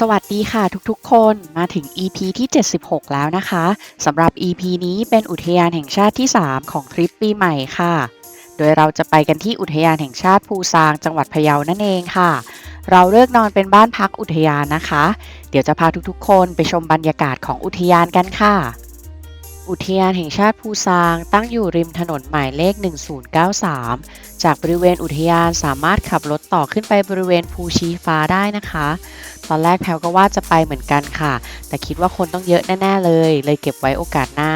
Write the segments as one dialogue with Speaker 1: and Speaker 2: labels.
Speaker 1: สวัสดีค่ะทุกๆ คนมาถึง EP ที่ 76 แล้วนะคะสำหรับ EP นี้เป็นอุทยานแห่งชาติที่ 3 ของทริปปีใหม่ค่ะ โดยเราจะไปกันที่อุทยานแห่งชาติภูซางจังหวัดพะเยานั่นเองค่ะ เราเลือกนอนเป็นบ้านพักอุทยานนะคะ เดี๋ยวจะพาทุกๆ คนไปชมบรรยากาศของอุทยานกันค่ะ อุทยานแห่งชาติภูซางตั้งอยู่ริมถนนหมายเลข 1093 จากบริเวณอุทยานสามารถขับรถต่อขึ้นไปบริเวณภูชีฟ้าได้นะคะ ตอนแรกแพลวก็ว่าจะไปเหมือนกันค่ะ แต่คิดว่าคนต้องเยอะแน่ ๆ เลย เลยเก็บไว้โอกาสหน้า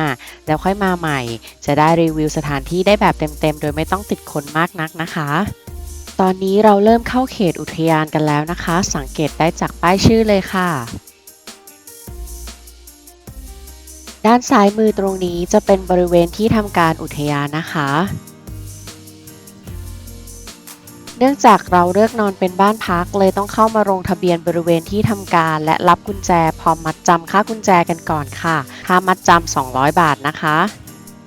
Speaker 1: แล้วค่อยมาใหม่ จะได้รีวิวสถานที่ได้แบบเต็ม ๆ โดยไม่ต้องติดคนมากนักนะคะตอนนี้เราเริ่มเข้าเขตอุทยานกันแล้วนะคะ สังเกตได้จากป้ายชื่อเลยค่ะ ด้านซ้ายมือตรงนี้จะเป็นบริเวณที่ทำการอุทยานนะคะ เนื่องจากเราเลือกนอนเป็นบ้านพักเลยต้องเข้ามาลงทะเบียนบริเวณที่ทำการ และรับกุญแจพร้อมมัดจำค่ากุญแจกันก่อนค่ะ ค่ามัดจำ200 บาทนะคะ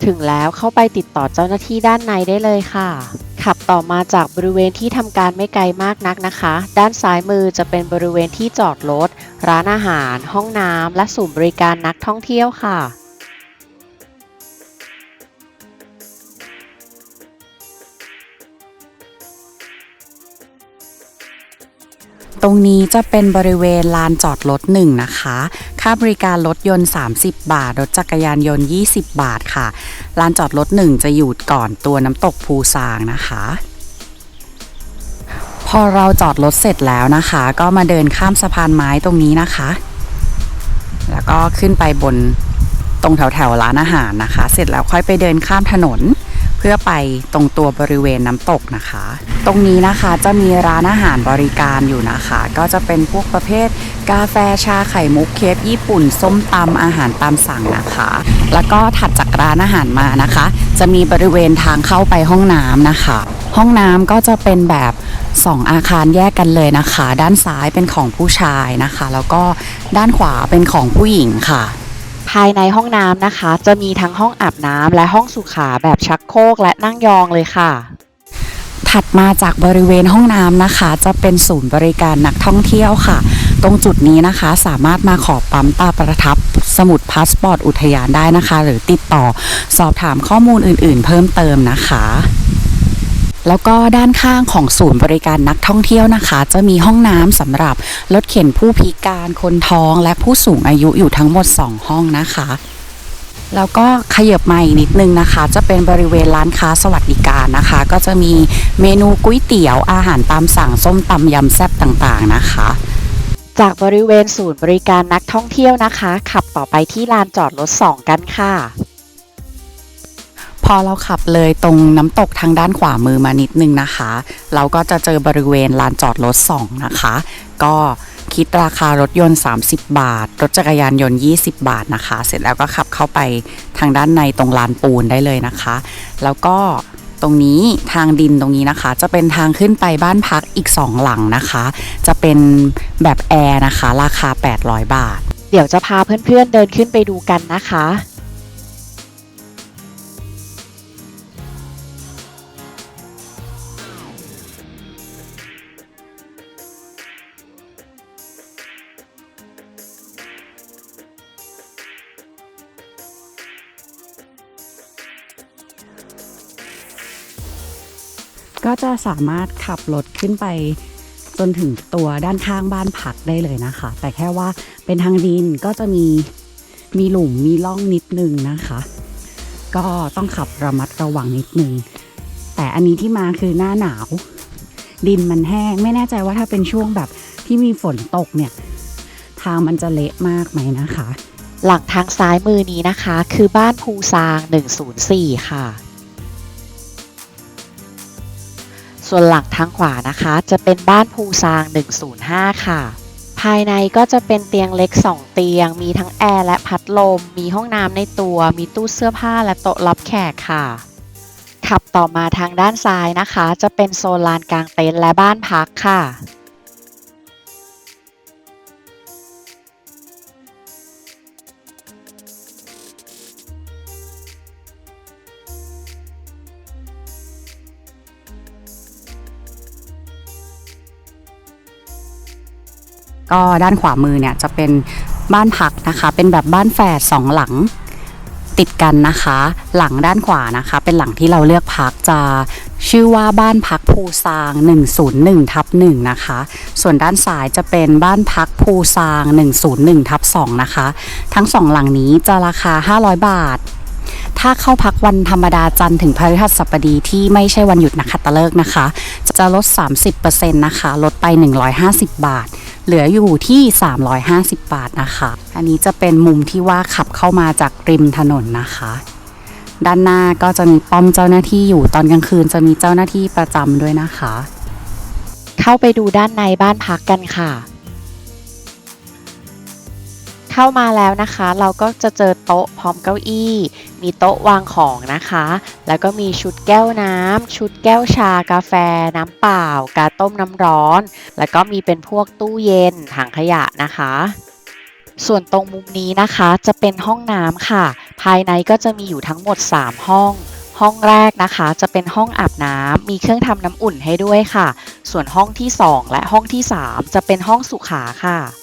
Speaker 1: ถึงแล้วเข้าไปติดต่อเจ้าหน้าที่ด้านในได้เลยค่ะ ขับต่อมาจากบริเวณที่ทำการไม่ไกลมากนักนะคะ ด้านซ้ายมือจะเป็นบริเวณที่จอดรถ ร้านอาหาร ห้องน้ำ และศูนย์บริการนักท่องเที่ยวค่ะ
Speaker 2: ตรงนี้จะเป็นบริเวณลานจอดรถหนึ่งนะคะ ค่าบริการรถยนต์ 30 บาท รถจักรยานยนต์ 20 บาทค่ะ ลานจอดรถหนึ่งจะอยู่ก่อนตัวน้ำตกภูซางนะคะ พอเราจอดรถเสร็จแล้วนะคะ ก็มาเดินข้ามสะพานไม้ตรงนี้นะคะ แล้วก็ขึ้นไปบนตรงแถวแถวร้านอาหารนะคะ เสร็จแล้วค่อยไปเดินข้ามถนน เพื่อไปตรงตัวบริเวณน้ำตกนะคะ ตรงนี้นะคะจะมีร้านอาหารบริการอยู่นะคะ ก็จะเป็นพวกประเภท กาแฟชาไข่มุกเคฟญี่ปุ่น ส้มตำอาหารตามสั่งนะคะ แล้วก็ถัดจากร้านอาหารมานะคะ จะมีบริเวณทางเข้าไปห้องน้ำนะคะ ห้องน้ำก็จะเป็นแบบสองอาคารแยกกันเลยนะคะ ด้านซ้ายเป็นของผู้ชายนะคะ แล้วก็ด้านขวาเป็นของผู้หญิงค่ะ
Speaker 1: ภายในห้องน้ำนะคะ จะมีทั้งห้องอาบน้ำและห้องสุขาแบบชักโครกและนั่งยองเลยค่ะ
Speaker 2: ถัดมาจากบริเวณห้องน้ำนะคะ จะเป็นศูนย์บริการนักท่องเที่ยวค่ะ ตรงจุดนี้นะคะสามารถมาขอปั๊มตาประทับสมุดพาสปอร์ตอุทยานได้นะคะ หรือติดต่อสอบถามข้อมูลอื่น ๆ เพิ่มเติมนะคะ แล้วก็ด้านข้างของศูนย์บริการนักท่องเที่ยวนะคะ จะมีห้องน้ำสำหรับรถเข็นผู้พิการคนท้องและผู้สูงอายุอยู่ทั้งหมด 2 ห้องนะคะ แล้วก็ขยับมาอีกนิดนึงนะคะ จะเป็นบริเวณร้านค้าสวัสดิการนะคะ ก็จะมีเมนูก๋วยเตี๋ยวอาหารตามสั่งส้มตำยำแซ่บต่างๆนะคะ
Speaker 1: จากบริเวณศูนย์บริการนักท่องเที่ยวนะคะ ขับต่อไปที่ลานจอดรถ2กันค่ะ
Speaker 2: พอเราขับเลยตรงน้ำตกทางด้านขวามือมานิดนึงนะคะ เราก็จะเจอบริเวณลานจอดรถ2นะคะ ก็คิดราคารถยนต์ 30 บาท รถจักรยานยนต์ 20 บาทนะคะ เสร็จแล้วก็ขับเข้าไปทางด้านในตรงลานปูนได้เลยนะคะ แล้วก็ตรงนี้ทางดินตรงนี้นะคะ จะเป็นทางขึ้นไปบ้านพักอีก 2 หลังนะคะ จะเป็นแบบแอร์นะคะ ราคา 800 บาท
Speaker 1: เดี๋ยวจะพาเพื่อนๆเดินขึ้นไปดูกันนะคะ
Speaker 2: ก็จะสามารถขับรถขึ้นไปจนถึงตัวด้านข้างบ้านพักได้เลยนะคะ แต่แค่ว่าเป็นทางดินก็จะมีมีหลุมมีร่องนิดนึงนะคะ ก็ต้องขับระมัดระวังนิดนึง แต่อันนี้ที่มาคือหน้าหนาว ดินมันแห้งไม่แน่ใจว่าถ้าเป็นช่วงแบบที่มีฝนตกเนี่ย ทางมันจะเละมากไหมนะคะ
Speaker 1: หลังทางซ้ายมือนี้นะคะ คือบ้านภูซาง 104 ค่ะ ส่วนหลังทางขวานะคะ จะเป็นบ้านภูซาง 105 ค่ะ ภายในก็จะเป็นเตียงเล็ก 2 เตียง มีทั้งแอร์และพัดลม มีห้องน้ำในตัว มีตู้เสื้อผ้าและโต๊ะรับแขกค่ะ ขับต่อมาทางด้านซ้ายนะคะ จะเป็นโซนลานกลางเต็นท์และบ้านพักค่ะ
Speaker 2: ก็ด้านขวามือเนี่ยจะเป็นบ้านพักนะคะ เป็นแบบบ้านแฝดสองหลังติดกันนะคะ หลังด้านขวานะคะ เป็นหลังที่เราเลือกพักจะชื่อว่าบ้านพักภูซาง 101ทับ1นะคะ ส่วนด้านซ้ายจะเป็นบ้านพักภูซาง 101ทับ2นะคะ ทั้งสองหลังนี้จะราคา 500 บาท ถ้าเข้าพักวันธรรมดาจันทร์ถึงพฤหัสบดีที่ไม่ใช่วันหยุดนะคะตะเลิกนะคะ จะลด 30%นะคะ ลดไป 150 บาท เหลืออยู่ที่ 350 บาทนะคะ อันนี้จะเป็นมุมที่ว่าขับเข้ามาจากริมถนนนะคะ ด้านหน้าก็จะมีป้อมเจ้าหน้าที่อยู่ตอนกลางคืนจะมีเจ้าหน้าที่ประจำด้วยนะคะ
Speaker 1: เข้าไปดูด้านในบ้านพักกันค่ะ เข้ามาแล้วนะคะ เราก็จะเจอโต๊ะพร้อมเก้าอี้ มีโต๊ะวางของนะคะ แล้วก็มีชุดแก้วน้ำชุดแก้วชากาแฟ น้ำเปล่า กาต้มน้ำร้อน แล้วก็มีเป็นพวกตู้เย็นถังขยะนะคะส่วนตรงมุมนี้นะคะจะเป็นห้องน้ำค่ะ ภายในก็จะมีอยู่ทั้งหมด 3 ห้อง ห้องแรกนะคะ จะเป็นห้องอาบน้ำมีเครื่องทำน้ำอุ่นให้ด้วยค่ะ ส่วนห้องที่ 2 และห้องที่ 3 จะเป็นห้องสุขาค่ะ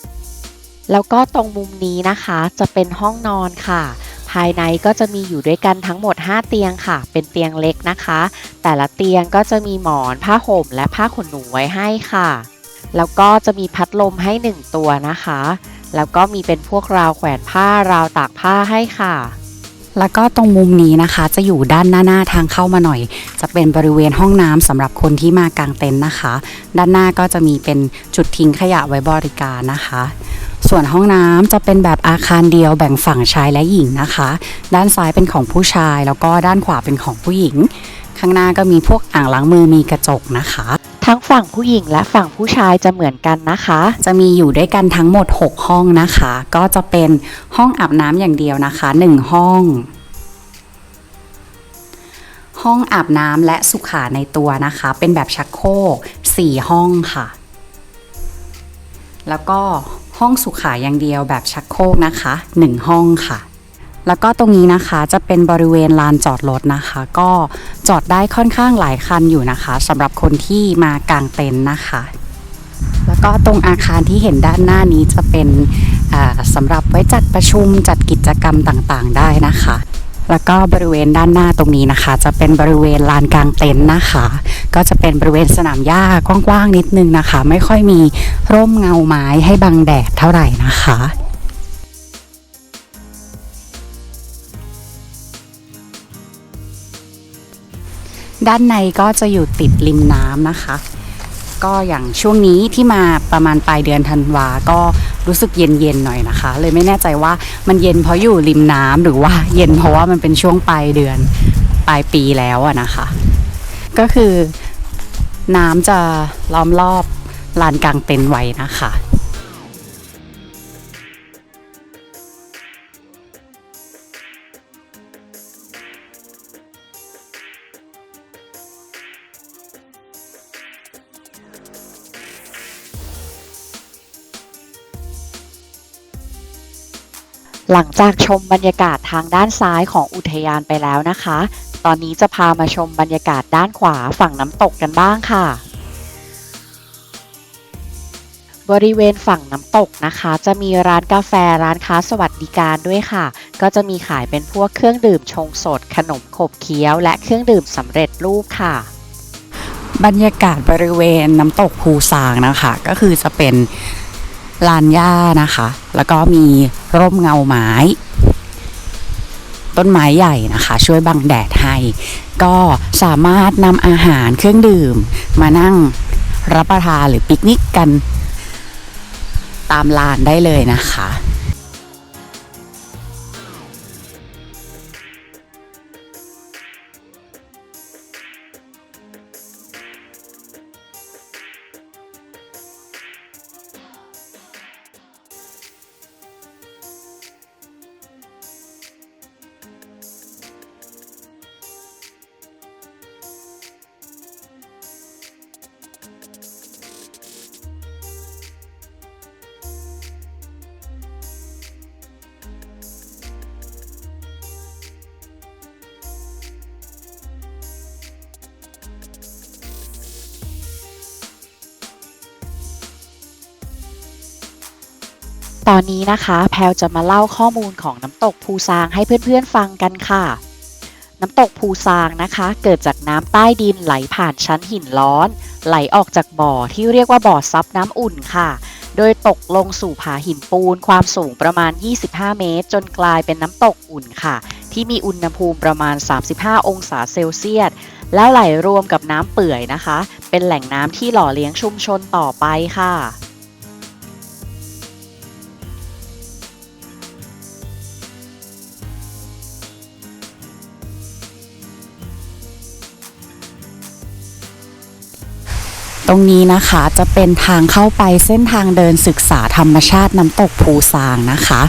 Speaker 1: แล้วก็ตรงมุมนี้นะคะจะเป็นห้องนอนค่ะ ภายในก็จะมีอยู่ด้วยกันทั้งหมด 5 เตียงค่ะ เป็นเตียงเล็กนะคะ แต่ละเตียงก็จะมีหมอนผ้าห่ม และผ้าขนหนูไว้ให้ค่ะ แล้วก็จะมีพัดลมให้ 1 ตัวนะคะ แล้วก็มีเป็นพวกราวแขวนผ้าราวตากผ้าให้ค่ะ
Speaker 2: แล้วก็ตรงมุมนี้นะคะจะอยู่ด้านหน้าหน้าทางเข้ามาหน่อย จะเป็นบริเวณห้องน้ำสำหรับคนที่มากางเต็นท์นะคะ ด้านหน้าก็จะมีเป็นจุดทิ้งขยะไว้บริการนะคะ ส่วนห้องน้ำจะเป็นแบบอาคารเดียวแบ่งฝั่งชายและหญิงนะคะ ด้านซ้ายเป็นของผู้ชาย แล้วก็ด้านขวาเป็นของผู้หญิง ข้างหน้าก็มีพวกอ่างล้างมือมีกระจกนะคะ
Speaker 1: ทั้งฝั่งผู้หญิงและฝั่งผู้ชายจะเหมือนกันนะคะ
Speaker 2: จะมีอยู่ด้วยกันทั้งหมด 6 ห้องนะคะ ก็จะเป็นห้องอาบน้ำอย่างเดียวนะคะ 1 ห้องห้องอาบน้ำและสุขาในตัวนะคะ เป็นแบบชักโครก4ห้องค่ะ แล้วก็ ห้องสุขาอย่างเดียวแบบชักโครกนะคะ 1 ห้องค่ะ แล้วก็ตรงนี้นะคะจะเป็นบริเวณลานจอดรถนะคะ ก็จอดได้ค่อนข้างหลายคันอยู่นะคะสำหรับคนที่มากางเต็นท์นะคะ แล้วก็ตรงอาคารที่เห็นด้านหน้านี้จะเป็นสำหรับไว้จัดประชุมจัดกิจกรรมต่างๆ ได้นะคะ แล้วก็บริเวณด้านหน้าตรงนี้นะคะ จะเป็นบริเวณลานกลางเต็นท์นะคะ ก็จะเป็นบริเวณสนามหญ้ากว้างๆนิดนึงนะคะ ไม่ค่อยมีร่มเงาไม้ให้บังแดดเท่าไหร่นะคะด้านในก็จะอยู่ติดริมน้ำนะคะ ก็อย่างช่วงนี้ที่มาประมาณปลายเดือนธันวา ก็รู้สึกเย็นๆหน่อยนะคะ เลยไม่แน่ใจว่ามันเย็นเพราะอยู่ริมน้ำหรือว่าเย็นเพราะว่ามันเป็นช่วงปลายเดือนปลายปีแล้วอะนะคะ ก็คือน้ำจะล้อมรอบลานกลางเต็นท์ไว้นะคะ
Speaker 1: หลังจากชมบรรยากาศทางด้านซ้ายของอุทยานไปแล้วนะคะ ตอนนี้จะพามาชมบรรยากาศด้านขวาฝั่งน้ำตกกันบ้างค่ะ บริเวณฝั่งน้ำตกนะคะ จะมีร้านกาแฟร้านค้าสวัสดิการด้วยค่ะ ก็จะมีขายเป็นพวกเครื่องดื่มชงสด ขนมขบเคี้ยว และเครื่องดื่มสำเร็จรูปค่ะ
Speaker 2: บรรยากาศบริเวณน้ำตกภูซางนะคะ ก็คือจะเป็น ลานหญ้านะคะ แล้วก็มีร่มเงาไม้ ต้นไม้ใหญ่นะคะ ช่วยบังแดดให้ ก็สามารถนำอาหารเครื่องดื่ม มานั่งรับประทานหรือปิกนิกกัน ตามลานได้เลยนะคะ
Speaker 1: ตอนนี้นะคะ แพลวจะมาเล่าข้อมูลของน้ำตกภูซางให้เพื่อนๆฟังกันค่ะ น้ำตกภูซางนะคะ เกิดจากน้ำใต้ดินไหลผ่านชั้นหินร้อน ไหลออกจากบ่อที่เรียกว่าบ่อซับน้ำอุ่นค่ะ โดยตกลงสู่ผาหินปูน ความสูงประมาณ 25 เมตร จนกลายเป็นน้ำตกอุ่นค่ะ ที่มีอุณหภูมิประมาณ 35 องศาเซลเซียสแล้วไหลรวมกับน้ำเปื่อยนะคะ เป็นแหล่งน้ำที่หล่อเลี้ยงชุมชนต่อไปค่ะ
Speaker 2: ตรงนี้นะคะจะเป็นทางเข้าไปเส้นทางเดินศึกษาธรรมชาติน้ำตกภูซางนะคะ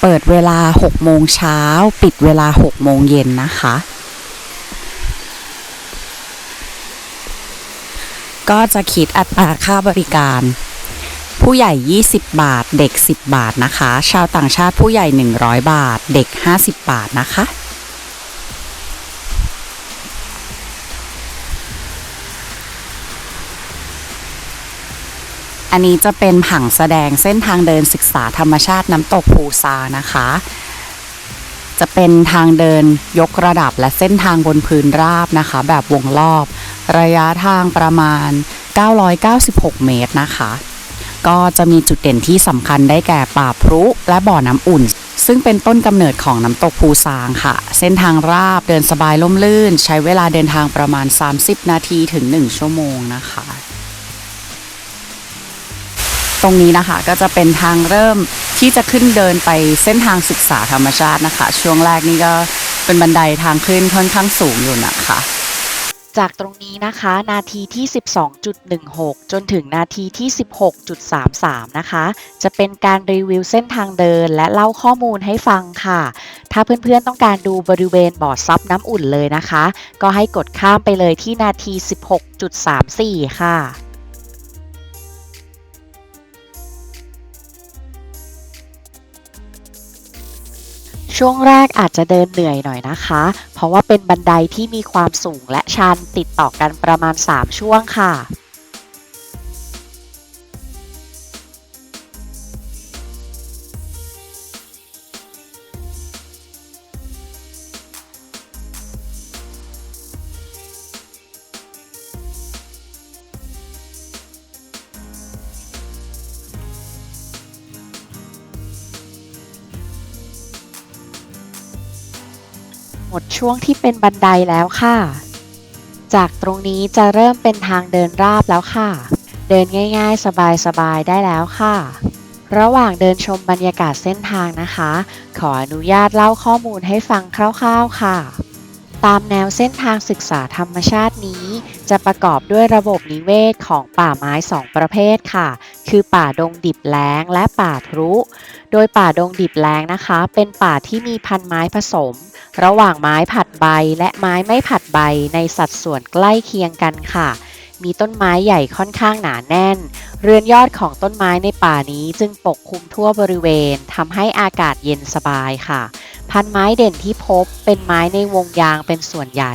Speaker 2: เปิดเวลา 6 โมงเช้า ปิดเวลา 6 โมงเย็นนะคะ ก็จะคิดอัตราค่าบริการ ผู้ใหญ่ 20 บาท เด็ก 10 บาทนะคะ ชาวต่างชาติผู้ใหญ่ 100 บาท เด็ก 50 บาทนะคะ อันนี้จะเป็นผังแสดงเส้นทางเดินศึกษาธรรมชาติน้ำตกภูซานะคะ จะเป็นทางเดินยกระดับและเส้นทางบนพื้นราบนะคะ แบบวงรอบ ระยะทางประมาณ 996 เมตรนะคะ ก็จะมีจุดเด่นที่สำคัญได้แก่ป่าพรุและบ่อน้ำอุ่น ซึ่งเป็นต้นกำเนิดของน้ำตกภูซางค่ะ เส้นทางราบเดินสบายล่มลื่น ใช้เวลาเดินทางประมาณ 30 นาทีถึง 1 ชั่วโมงนะคะ รงนี้นะคะก็จะเป็นทางเริ่มที่จะขึ้นเดินไปเส้นทางศึกษาธรรมชาตินะคะ ช่วงแรกนี่ก็เป็นบันไดทางขึ้นค่อนข้างสูงอยู่นะคะ
Speaker 1: จากตรงนี้นะคะ นาทีที่ 12.16 จนถึงนาทีที่ 16.33 นะคะ จะเป็นการรีวิวเส้นทางเดินและเล่าข้อมูลให้ฟังค่ะ ถ้าเพื่อนๆต้องการดูบริเวณบ่อซับน้ำอุ่นเลยนะคะ ก็ให้กดข้ามไปเลยที่นาที 16.34 ค่ะ ช่วงแรกอาจจะเดินเหนื่อยหน่อยนะคะ เพราะว่าเป็นบันไดที่มีความสูงและชันติดต่อกันประมาณ 3 ช่วงค่ะ หมดช่วงที่เป็นบันไดแล้วค่ะ จากตรงนี้จะเริ่มเป็นทางเดินราบแล้วค่ะ เดินง่าย ๆ สบายๆได้แล้วค่ะ ระหว่างเดินชมบรรยากาศเส้นทางนะคะ ขออนุญาตเล่าข้อมูลให้ฟังคร่าวๆค่ะ ตามแนวเส้นทางศึกษาธรรมชาตินี้ จะประกอบด้วยระบบนิเวศของป่าไม้สองประเภทค่ะ คือป่าดงดิบแล้งและป่าพรุ โดยป่าดงดิบแล้งนะคะ เป็นป่าที่มีพันไม้ผสม ระหว่างไม้ผัดใบและไม้ไม่ผัดใบในสัดส่วนใกล้เคียงกันค่ะ มีต้นไม้ใหญ่ค่อนข้างหนาแน่น เรือนยอดของต้นไม้ในป่านี้จึงปกคลุมทั่วบริเวณทำให้อากาศเย็นสบายค่ะ พันไม้เด่นที่พบเป็นไม้ในวงยางเป็นส่วนใหญ่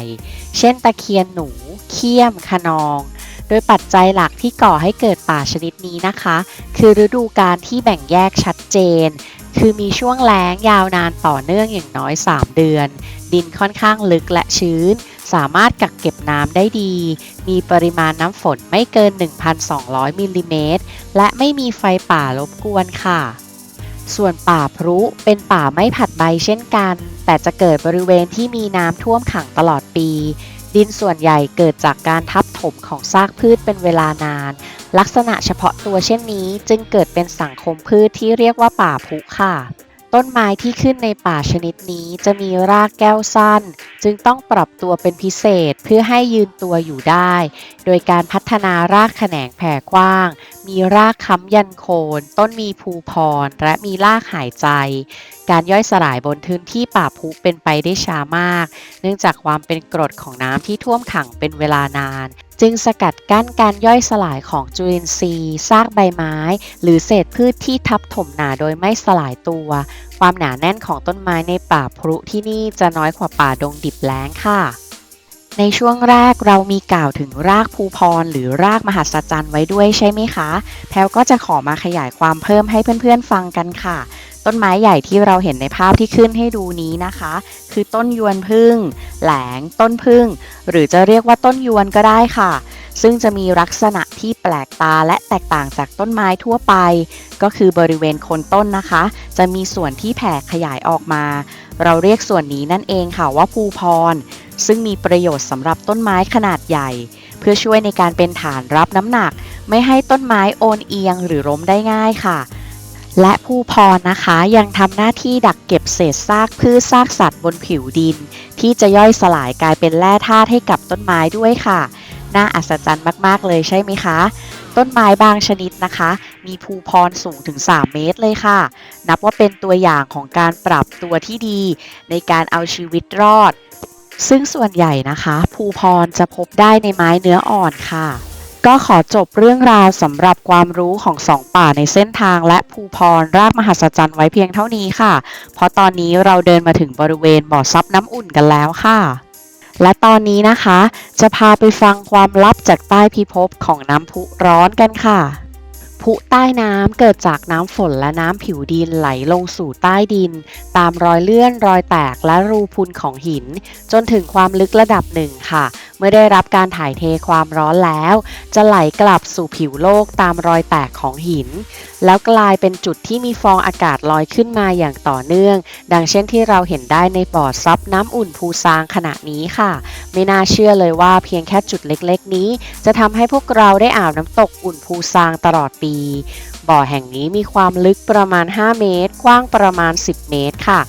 Speaker 1: เช่นตะเคียนหนู เขี้ยม ขนองโดยปัจจัยหลักที่ก่อให้เกิดป่าชนิดนี้นะคะ คือฤดูกาลที่แบ่งแยกชัดเจน คือมีช่วงแล้งยาวนานต่อเนื่องอย่างน้อย 3 เดือน ดินค่อนข้างลึกและชื้น สามารถกักเก็บน้ำได้ดี มีปริมาณน้ำฝนไม่เกิน 1,200 มิลลิเมตร และไม่มีไฟป่ารบกวนค่ะ ส่วนป่าพรุเป็นป่าไม่ผัดใบเช่นกัน แต่จะเกิดบริเวณที่มีน้ำท่วมขังตลอดปี ดินส่วนใหญ่เกิดจากการทับถมของซากพืชเป็นเวลานาน ลักษณะเฉพาะตัวเช่นนี้จึงเกิดเป็นสังคมพืชที่เรียกว่าป่าพุค่ะ ต้นไม้ที่ขึ้นในป่าชนิดนี้จะมีรากแก้วสั้น จึงต้องปรับตัวเป็นพิเศษเพื่อให้ยืนตัวอยู่ได้ โดยการพัฒนารากแขนงแผ่กว้าง มีรากค้ำยันโคน ต้นมีภูพร และมีรากหายใจ การย่อยสลายบนพื้นที่ป่าพุเป็นไปได้ช้ามาก เนื่องจากความเป็นกรดของน้ำที่ท่วมขังเป็นเวลานาน จึงสกัดกั้นการย่อยสลายของจุลินทรีย์ซากใบไม้ หรือเศษพืชที่ทับถมหนาโดยไม่สลายตัว ความหนาแน่นของต้นไม้ในป่าพรุที่นี่จะน้อยกว่าป่าดงดิบแล้งค่ะ ในช่วงแรกเรามีกล่าวถึงรากภูพรหรือรากมหัศจรรย์ไว้ด้วยใช่ไหมคะ แพลวก็จะขอมาขยายความเพิ่มให้เพื่อนๆฟังกันค่ะ ต้นไม้ใหญ่ที่เราเห็นในภาพที่ขึ้นให้ดูนี้นะคะ คือต้นยวนพึ่ง แหลง ต้นพึ่ง หรือจะเรียกว่าต้นยวนก็ได้ค่ะ ซึ่งจะมีลักษณะที่แปลกตาและแตกต่างจากต้นไม้ทั่วไป ก็คือบริเวณโคนต้นนะคะ จะมีส่วนที่แผ่ขยายออกมา เราเรียกส่วนนี้นั่นเองค่ะว่าภูพร ซึ่งมีประโยชน์สำหรับต้นไม้ขนาดใหญ่ เพื่อช่วยในการเป็นฐานรับน้ำหนัก ไม่ให้ต้นไม้โอนเอียงหรือล้มได้ง่ายค่ะ และภูพรนะคะยังทำหน้าที่ดักเก็บเศษซากพืชซากสัตว์บนผิวดิน ที่จะย่อยสลายกลายเป็นแร่ธาตุให้กับต้นไม้ด้วยค่ะ น่าอัศจรรย์มาก ๆ เลยใช่ไหมคะ ต้นไม้บางชนิดนะคะ มีภูพรสูงถึง 3 เมตรเลยค่ะ นับว่าเป็นตัวอย่างของการปรับตัวที่ดี ในการเอาชีวิตรอด ซึ่งส่วนใหญ่นะคะ ภูพรจะพบได้ในไม้เนื้ออ่อนค่ะ ก็ขอจบเรื่องราวสำหรับความรู้ของสองป่าในเส้นทางและภูพรรากมหัศจรรย์ไว้เพียงเท่านี้ค่ะ เพราะตอนนี้เราเดินมาถึงบริเวณบ่อซับน้ำอุ่นกันแล้วค่ะ และตอนนี้นะคะ จะพาไปฟังความลับจากใต้พิภพของน้ำพุร้อนกันค่ะพุใต้น้ำเกิดจากน้ำฝนและน้ำผิวดินไหลลงสู่ใต้ดิน ตามรอยเลื่อนรอยแตกและรูพุนของหิน จนถึงความลึกระดับหนึ่งค่ะ มื่อได้รับการถ่ายเทความร้อนแล้ว จะไหลกลับสู่ผิวโลกตามรอยแตกของหิน แล้วกลายเป็นจุดที่มีฟองอากาศลอยขึ้นมาอย่างต่อเนื่อง ดังเช่นที่เราเห็นได้ในบ่อซับน้ำอุ่นภูซางขณะนี้ค่ะ ไม่น่าเชื่อเลยว่าเพียงแค่จุดเล็กๆ นี้ จะทำให้พวกเราได้อาบน้ำตกอุ่นภูซางตลอดปี บ่อแห่งนี้มีความลึกประมาณ 5 เมตร กว้างประมาณ 10 เมตรค่ะ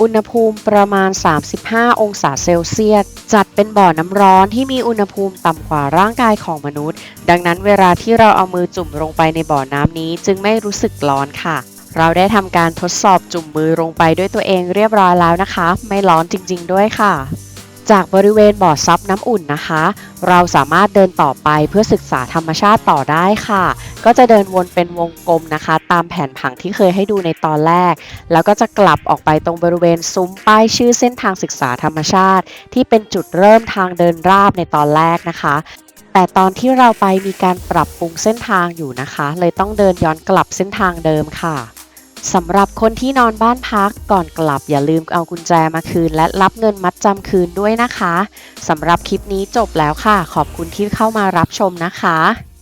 Speaker 1: อุณหภูมิประมาณ 35 องศาเซลเซียส จัดเป็นบ่อน้ำร้อนที่มีอุณหภูมิต่ำกว่าร่างกายของมนุษย์ ดังนั้นเวลาที่เราเอามือจุ่มลงไปในบ่อน้ำนี้จึงไม่รู้สึกร้อนค่ะ เราได้ทำการทดสอบจุ่มมือลงไปด้วยตัวเองเรียบร้อยแล้วนะคะ ไม่ร้อนจริง ๆ ด้วยค่ะ จากบริเวณบ่อซับน้ำอุ่นนะคะ เราสามารถเดินต่อไปเพื่อศึกษาธรรมชาติต่อได้ค่ะ ก็จะเดินวนเป็นวงกลมนะคะ ตามแผนผังที่เคยให้ดูในตอนแรก แล้วก็จะกลับออกไปตรงบริเวณซุ้มป้ายชื่อเส้นทางศึกษาธรรมชาติ ที่เป็นจุดเริ่มทางเดินราบในตอนแรกนะคะแต่ตอนที่เราไปมีการปรับปรุงเส้นทางอยู่นะคะ เลยต้องเดินย้อนกลับเส้นทางเดิมค่ะ สำหรับคนที่นอนบ้านพักก่อนกลับอย่าลืมเอากุญแจมาคืน และรับเงินมัดจำคืนด้วยนะคะสำหรับคลิปนี้จบแล้วค่ะ ขอบคุณที่เข้ามารับชมนะคะ